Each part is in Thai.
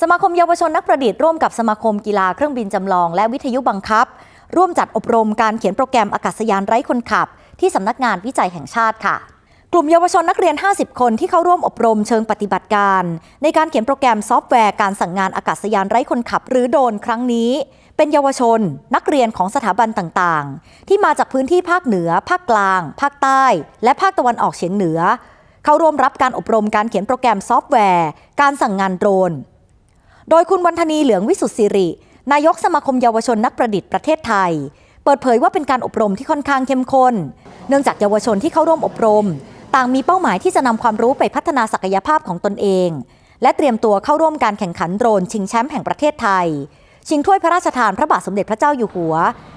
สมาคมเยาวชนนักประดิษฐ์ร่วมกับสมาคมกีฬาเครื่องบินจำลอง และวิทยุบังคับ ร่วมจัดอบรมการเขียนโปรแกรมอากาศยานไร้คนขับ ที่สำนักงานวิจัยแห่งชาติค่ะ กลุ่มเยาวชนนักเรียน 50 คนที่เข้าร่วมอบรมเชิงปฏิบัติการ ในการเขียนโปรแกรมซอฟต์แวร์การสั่งงานอากาศยานไร้คนขับ หรือโดนครั้งนี้ เป็นเยาวชน นักเรียนของสถาบันต่างๆ ที่มาจากพื้นที่ภาคเหนือ ภาคกลาง ภาคใต้ และภาคตะวันออกเฉียงเหนือ เข้าร่วมรับการอบรมการเขียนโปรแกรมซอฟต์แวร์ การสั่งงานโดรน โดยคุณวันธนีเหลืองวิสุทธิสิริ นายกสมาคมเยาวชนนักประดิษฐ์ประเทศไทย เปิดเผยว่าเป็นการอบรมที่ค่อนข้างเข้มข้น เนื่องจากเยาวชนที่เข้าร่วมอบรม ต่างมีเป้าหมายที่จะนำความรู้ไปพัฒนาศักยภาพของตนเอง และเตรียมตัวเข้าร่วมการแข่งขันโดรนชิงแชมป์แห่งประเทศไทย ชิงถ้วยพระราชทานพระบาทสมเด็จพระเจ้าอยู่หัว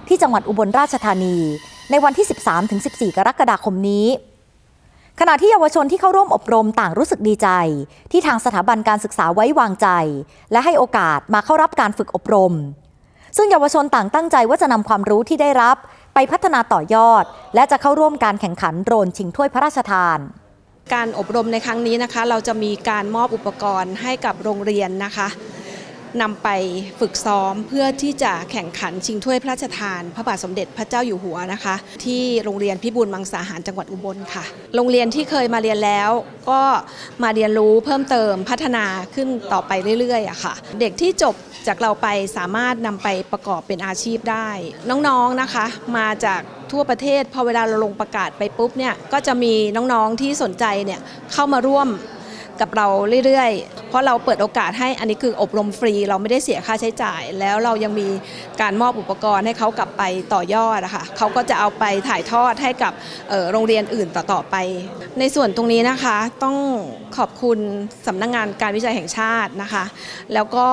ที่จังหวัดอุบลราชธานี ในวันที่ 13-14 กรกฎาคมนี้ ขณะที่เยาวชนที่เข้าร่วมอบรมต่างรู้สึกดีใจ ที่ทางสถาบันการศึกษาไว้วางใจ และให้โอกาสมาเข้ารับการฝึกอบรม ซึ่งเยาวชนต่างตั้งใจว่าจะนำความรู้ที่ได้รับ ไปพัฒนาต่อยอด และจะเข้าร่วมการแข่งขันโดรนชิงถ้วยพระราชทานการอบรมในครั้งนี้นะคะ เราจะมีการมอบอุปกรณ์ให้กับโรงเรียนนะคะ นำไปฝึกซ้อมเพื่อที่จะแข่งขันชิงถ้วยพระราชทาน พระบาทสมเด็จพระเจ้าอยู่หัวนะคะ ที่โรงเรียนพิบูลมังสาหารจังหวัดอุบลค่ะ โรงเรียนที่เคยมาเรียนแล้ว ก็มาเรียนรู้เพิ่มเติมพัฒนาขึ้นต่อไปเรื่อยๆอะค่ะ เด็กที่จบจากเราไปสามารถนำไปประกอบเป็นอาชีพได้ น้องๆนะคะ มาจากทั่วประเทศพอเวลาเราลงประกาศไปปุ๊บเนี่ยก็จะมีน้องๆที่สนใจเนี่ยเข้ามาร่วม กับเราเรื่อยๆ เพราะเราเปิดโอกาสให้อันนี้คืออบรมฟรี เราไม่ได้เสียค่าใช้จ่าย แล้วเรายังมีการมอบอุปกรณ์ให้เขากลับไปต่อยอดอะค่ะเขาก็จะเอาไปถ่ายทอดให้กับโรงเรียนอื่นต่อๆไป ในส่วนตรงนี้นะคะต้องขอบคุณสำนักงงานการวิจัยแห่งชาตินะคะ แล้วก็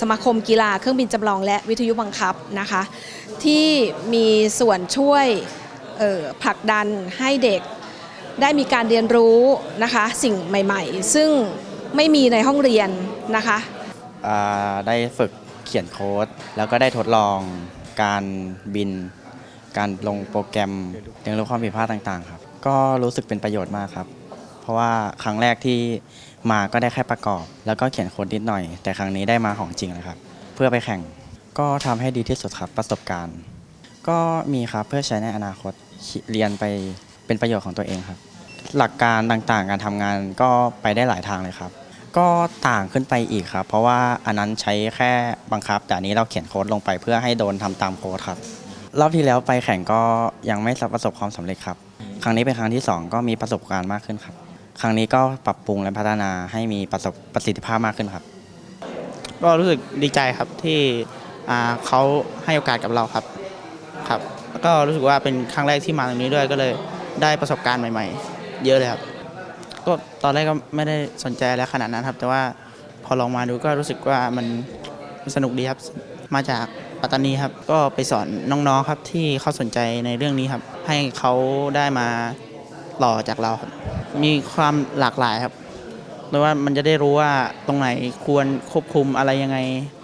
สมาคมกีฬาเครื่องบินจำลองและวิทยุบังคับนะคะ ที่มีส่วนช่วยผลักดันให้เด็ก ได้มีการเรียนรู้นะคะสิ่งใหม่ๆ ซึ่งไม่มีในห้องเรียนนะคะได้ฝึกเขียนโค้ด แล้วก็ได้ทดลองการบิน การลงโปรแกรมเรียนรู้ความผิดพลาดต่างๆครับ ก็รู้สึกเป็นประโยชน์มากครับ เพราะว่าครั้งแรกที่มาก็ได้แค่ประกอบ แล้วก็เขียนโค้ดนิดหน่อย แต่ครั้งนี้ได้มาของจริงเลยครับ เพื่อไปแข่งก็ทำให้ดีที่สุดครับประสบการณ์ ก็มีครับเพื่อใช้ในอนาคตเรียนไป เป็นประโยชน์ของตัวเองครับ หลักการต่างๆ การทำงานก็ไปได้หลายทางเลยครับ ก็ต่างขึ้นไปอีกครับ เพราะว่าอันนั้นใช้แค่บังคับ แต่อันนี้เราเขียนโค้ดลงไปเพื่อให้โดนทำตามโค้ดครับ รอบที่แล้วไปแข่งก็ยังไม่ประสบความสำเร็จครับ ครั้งนี้เป็นครั้งที่สองก็มีประสบการณ์มากขึ้นครับ ครั้งนี้ก็ปรับปรุงและพัฒนาให้มีประสบประสิทธิภาพมากขึ้นครับ ก็รู้สึกดีใจครับที่อ่าเขาให้โอกาสกับเราครับครับแล้วก็รู้สึกว่าเป็นครั้งแรกที่มาตรงนี้ด้วยก็เลย ได้ประสบการณ์ใหม่ ๆ เยอะเลยครับ ก็ตอนแรกก็ไม่ได้สนใจแล้วขนาดนั้นครับ แต่ว่าพอลองมาดูก็รู้สึกว่ามันสนุกดีครับ มาจากปัตตานีครับ ก็ไปสอนน้องๆครับที่เขาสนใจในเรื่องนี้ครับ ให้เขาได้มาต่อจากเราครับ มีความหลากหลายครับโดยว่ามันจะได้รู้ว่าตรงไหนควรควบคุมอะไรยังไง